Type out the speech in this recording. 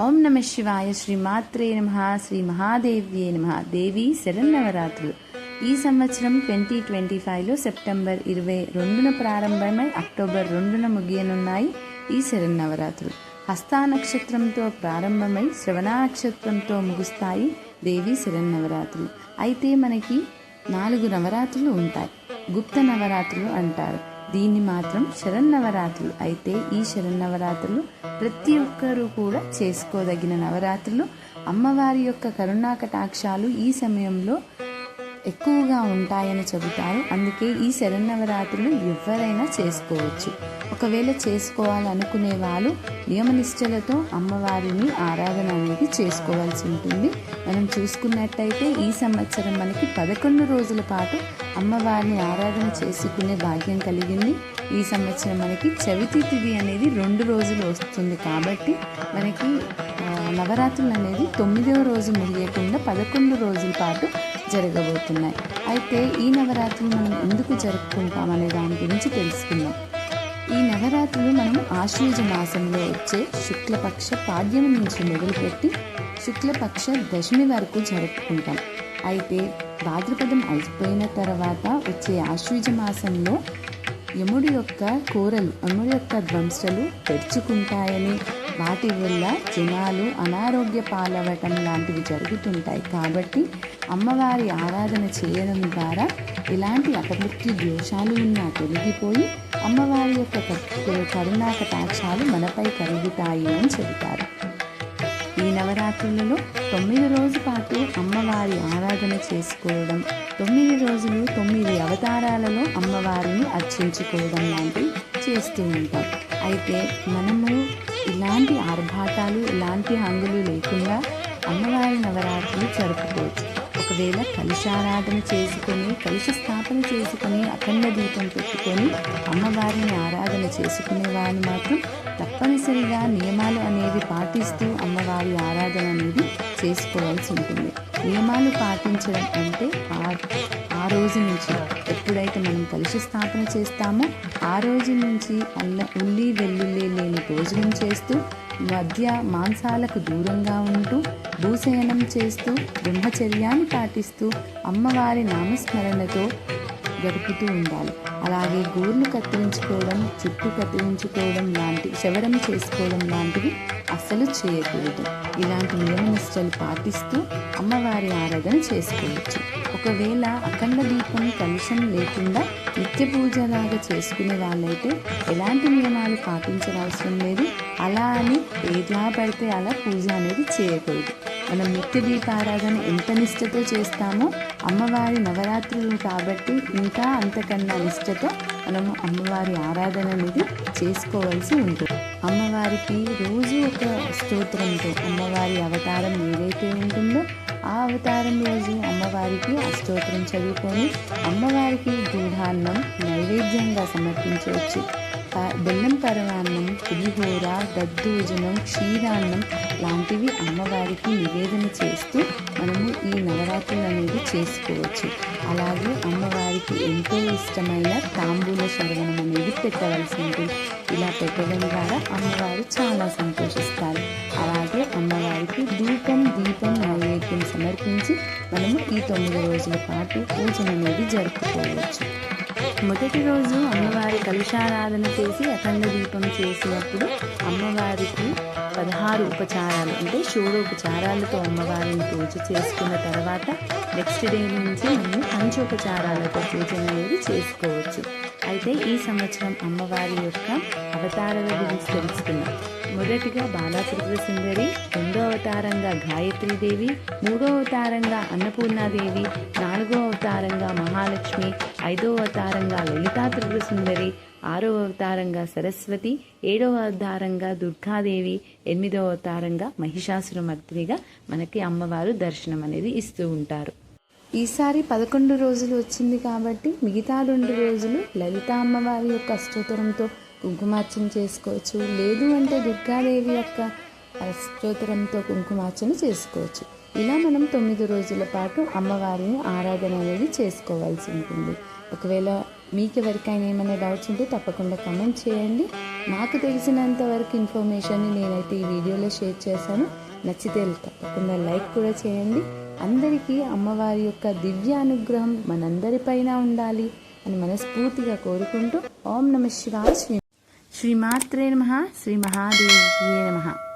ఓం నమ శివాయ శ్రీ మాత్రే నమ శ్రీ మహాదేవ్యే నమ. దేవి శరన్నవరాత్రులు. ఈ సంవత్సరం ట్వంటీ ట్వంటీ ఫైవ్లో సెప్టెంబర్ ఇరవై రెండున ప్రారంభమై అక్టోబర్ రెండున ముగియనున్నాయి ఈ శరన్నవరాత్రులు. హస్తా నక్షత్రంతో ప్రారంభమై శ్రవణ నక్షత్రంతో ముగుస్తాయి దేవి శరన్నవరాత్రులు. అయితే మనకి నాలుగు నవరాత్రులు ఉంటాయి. గుప్త నవరాత్రులు అంటారు. దీన్ని మాత్రం శరన్నవరాత్రులు. అయితే ఈ శరన్నవరాత్రులు ప్రతి ఒక్కరూ కూడా చేసుకోదగిన నవరాత్రులు. అమ్మవారి యొక్క కరుణా కటాక్షాలు ఈ సమయంలో ఎక్కువగా ఉంటాయని చెబుతారు. అందుకే ఈ శరన్నవరాత్రులు ఎవరైనా చేసుకోవచ్చు. ఒకవేళ చేసుకోవాలనుకునే వాళ్ళు నియమనిష్టలతో అమ్మవారిని ఆరాధన అనేది చేసుకోవాల్సి ఉంటుంది. మనం చూసుకున్నట్టయితే ఈ సంవత్సరం మనకి పదకొండు రోజుల పాటు అమ్మవారిని ఆరాధన చేసుకునే భాగ్యం కలిగింది. ఈ సంవత్సరం మనకి చవితి తిథి అనేది రెండు రోజులు వస్తుంది కాబట్టి మనకి నవరాత్రులు అనేది తొమ్మిదవ రోజు ముగియకుండా పదకొండు రోజుల పాటు జరగబోతున్నాయి. అయితే ఈ నవరాత్రులు మనం ఎందుకు జరుపుకుంటాం అనే దాని గురించి తెలుసుకుందాం. ఈ నవరాత్రులు మనం ఆశ్వయుజ మాసంలో వచ్చే శుక్లపక్ష పాడ్యం నుంచి మొదలుపెట్టి శుక్లపక్ష దశమి వరకు జరుపుకుంటాం. అయితే భాద్రపదం అయిపోయిన తర్వాత వచ్చే ఆశ్వయుజ మాసంలో యముడి యొక్క కూరలు యముడి యొక్క ధ్వంసలు తెరుచుకుంటాయని వాటి వల్ల జనాలు అనారోగ్య పాలవటం లాంటివి జరుగుతుంటాయి. కాబట్టి అమ్మవారి ఆరాధన చేయడం ద్వారా ఇలాంటి అపమృత్యు దోషాలు ఉన్నా తొలగిపోయి అమ్మవారి యొక్క కరుణా కటాక్షాలు మనపై కలుగుతాయి అని చెబుతారు. ఈ నవరాత్రులలో తొమ్మిది రోజుల పాటు అమ్మవారి ఆరాధన చేసుకోవడం తొమ్మిది రోజులు తొమ్మిది అవతారాలలో అమ్మవారిని అర్చించుకోవడం లాంటివి చేస్తూ ఉంటాం అయితే మనము ఇలాంటి ఆర్భాటాలు ఇలాంటి హంగులు లేకుండా అమ్మవారి నవరాత్రులు జరుపుకోవచ్చు. ఒకవేళ కలుషారాధన చేసుకొని కలుష స్థాపన చేసుకొని అఖండ దీపం పెట్టుకొని అమ్మవారిని ఆరాధన చేసుకునే వారిని మాత్రం తప్పనిసరిగా నియమాలు అనేవి పాటిస్తూ అమ్మవారి ఆరాధన అనేది చేసుకోవాల్సి ఉంటుంది. నియమాలు పాటించడం అంటే ఆ రోజు నుంచి ఎప్పుడైతే మనం కలుష స్థాపన చేస్తామో ఆ రోజు నుంచి అల్ల ఉల్లి వెల్లుల్లి లేని భోజనం చేస్తూ మధ్య మాంసాలకు దూరంగా ఉంటూ భూశయనం చేస్తూ బ్రహ్మచర్యాన్ని పాటిస్తూ అమ్మవారి నామస్మరణతో గడుపుతూ ఉండాలి. అలాగే గోర్లు కత్తిరించుకోవడం చుట్టూ కత్తిరించుకోవడం లాంటి శవరం చేసుకోవడం లాంటివి అస్సలు చేయకూడదు. ఇలాంటి నియమనిష్టలు పాటిస్తూ అమ్మవారి ఆరాధన చేసుకోవచ్చు. ఒకవేళ అఖండ దీపం కలుషం లేకుండా నిత్య పూజలాగా చేసుకునే వాళ్ళైతే ఎలాంటి నియమాలు పాటించనవసరం లేదు. అలా అని ఏదిలా పడితే అలా పూజ అనేది చేయకూడదు. మనం నిత్య దీపారాధన ఎంత నిష్టతో చేస్తామో అమ్మవారి నవరాత్రులు కాబట్టి ఇంకా అంతకన్నా నిష్టతో మనము అమ్మవారి ఆరాధన అనేది చేసుకోవాల్సి ఉంటుంది. అమ్మవారికి రోజు ఒక స్తోత్రంతో అమ్మవారి అవతారం ఏదైతే ఉంటుందో ఆ అవతారం రోజు అమ్మవారికి అష్టోత్తరం చదువుకొని అమ్మవారికి గూఢాన్నం నైవేద్యంగా సమర్పించవచ్చు. ప- బెల్లం పరమాన్నం పులిహోర దద్దోజనం క్షీరాన్నం లాంటివి అమ్మవారికి నివేదన చేస్తూ మనము ఈ నవరాత్రులు అనేది చేసుకోవచ్చు. అలాగే అమ్మవారికి ఎంతో ఇష్టమైన తాంబూల శరవణం అనేది పెట్టవలసి ఉంటుంది. ఇలా పెట్టడం ద్వారా అమ్మవారు చాలా సంతోషిస్తారు. అలాగే అమ్మవారికి దీపం దీపం నైవేద్యం సమర్పించి మనము ఈ తొమ్మిది రోజుల పాటు పూజన అనేది జరుపుకోవచ్చు. మొదటి రోజు అమ్మవారి కలుషారాధన చేసి అఖండ దీపం చేసినప్పుడు అమ్మవారికి పదహారు ఉపచారాలు అంటే షోడోపచారాలతో అమ్మవారిని పూజ చేసుకున్న తర్వాత నెక్స్ట్ డే నుంచి మనము పంచోపచారాలతో పూజ అనేది చేసుకోవచ్చు. అయితే ఈ సంవత్సరం అమ్మవారి యొక్క అవతారాల గురించి తెలుసుకుందాం మొదటిగా బాలాత్రిపుర సుందరి రెండో అవతారంగా గాయత్రీదేవి మూడో అవతారంగా అన్నపూర్ణాదేవి నాలుగో అవతారంగా మహాలక్ష్మి ఐదో అవతారంగా లలితా త్రిపుర సుందరి ఆరో అవతారంగా సరస్వతి ఏడవ అవతారంగా దుర్గాదేవి ఎనిమిదో అవతారంగా మహిషాసురమర్దినిగా మనకి అమ్మవారు దర్శనం అనేది ఇస్తూ ఉంటారు. ఈసారి పదకొండు రోజులు వచ్చింది కాబట్టి మిగతా రెండు రోజులు లలిత అమ్మవారి యొక్క అష్టోత్తరంతో కుంకుమార్చన చేసుకోవచ్చు. లేదు అంటే దుర్గాదేవి యొక్క అష్టోత్తరంతో కుంకుమార్చన చేసుకోవచ్చు. ఇలా మనం తొమ్మిది రోజుల పాటు అమ్మవారిని ఆరాధన అనేది చేసుకోవాల్సి ఉంటుంది. ఒకవేళ మీకు ఎవరికైనా ఏమైనా డౌట్స్ ఉంటే తప్పకుండా కమెంట్ చేయండి. నాకు తెలిసినంత వరకు ఇన్ఫర్మేషన్ని నేనైతే ఈ వీడియోలో షేర్ చేశాను. నచ్చితే తప్పకుండా లైక్ కూడా చేయండి. అందరికీ అమ్మవారి యొక్క దివ్య అనుగ్రహం మనందరిపైన ఉండాలి అని మనస్ఫూర్తిగా కోరుకుంటూ ఓం నమ శివాయ శ్రీ శ్రీమాత్రే నమ శ్రీ మహాదేవ్యే నమ.